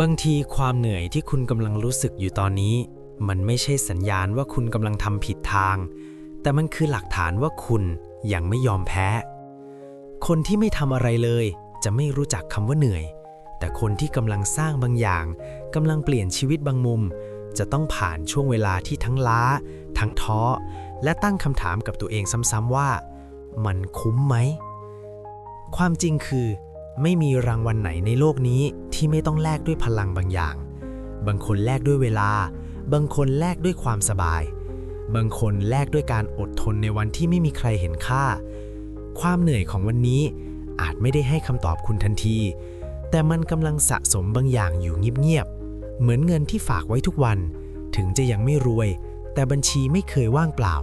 บางทีความเหนื่อยที่คุณกำลังรู้สึกอยู่ตอนนี้ มันไม่ใช่สัญญาณว่าคุณกำลังทำผิดทาง แต่มันคือหลักฐานว่าคุณยังไม่ยอมแพ้ คนที่ไม่ทำอะไรเลย จะไม่รู้จักคำว่าเหนื่อย แต่คนที่กำลังสร้างบางอย่างกำลังเปลี่ยนชีวิตบางมุม จะต้องผ่านช่วงเวลาที่ทั้งล้า ทั้งท้อ และตั้งคำถามกับตัวเองซ้ำๆว่า มันคุ้มไหม ความจริงคือ ไม่มีรางวัลไหนในโลกนี้ที่ไม่ต้องแลกด้วยพลังบางอย่าง บางคนแลกด้วยเวลา บางคนแลกด้วยความสบาย บางคนแลกด้วยการอดทนในวันที่ไม่มีใครเห็นค่า ความเหนื่อยของวันนี้อาจไม่ได้ให้คำตอบคุณทันที แต่มันกำลังสะสมบางอย่างอยู่เงียบๆ เหมือนเงินที่ฝากไว้ทุกวัน ถึงจะยังไม่รวย แต่บัญชีไม่เคยว่างเปล่า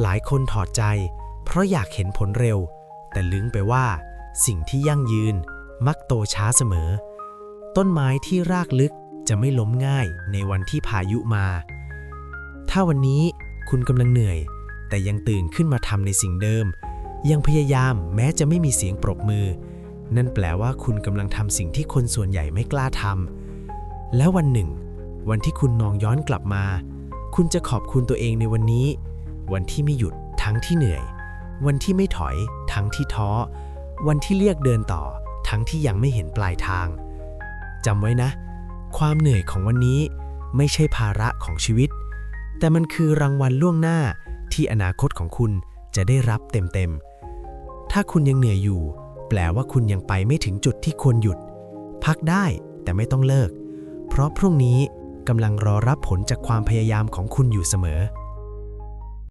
หลายคนถอดใจ เพราะอยากเห็นผลเร็ว แต่ลืมไปว่า สิ่งที่ยั่งยืน มักโตช้าเสมอ ต้นไม้ที่รากลึกจะไม่ล้มง่ายในวันที่พายุมา ถ้าวันนี้คุณกำลังเหนื่อย แต่ยังตื่นขึ้นมาทำในสิ่งเดิม ยังพยายามแม้จะไม่มีเสียงปรบมือ นั่นแปลว่าคุณกำลังทำสิ่งที่คนส่วนใหญ่ไม่กล้าทำแล้ววันหนึ่ง วันที่คุณมองย้อนกลับมา คุณจะขอบคุณตัวเองในวันนี้ วันที่ไม่หยุดทั้งที่เหนื่อย วันที่ไม่ถอย ทั้งที่ท้อ วันที่เรียกเดินต่อ ทั้งที่ยังไม่เห็นปลายทางจำไว้นะ ความเหนื่อยของวันนี้ไม่ใช่ภาระของชีวิต แต่มันคือรางวัลล่วงหน้าที่อนาคตของคุณจะได้รับเต็มๆ ถ้าคุณยังเหนื่อยอยู่ แปลว่าคุณยังไปไม่ถึงจุดที่ควรหยุด พักได้แต่ไม่ต้องเลิก เพราะพรุ่งนี้กำลังรอรับผลจากความพยายามของคุณอยู่เสมอ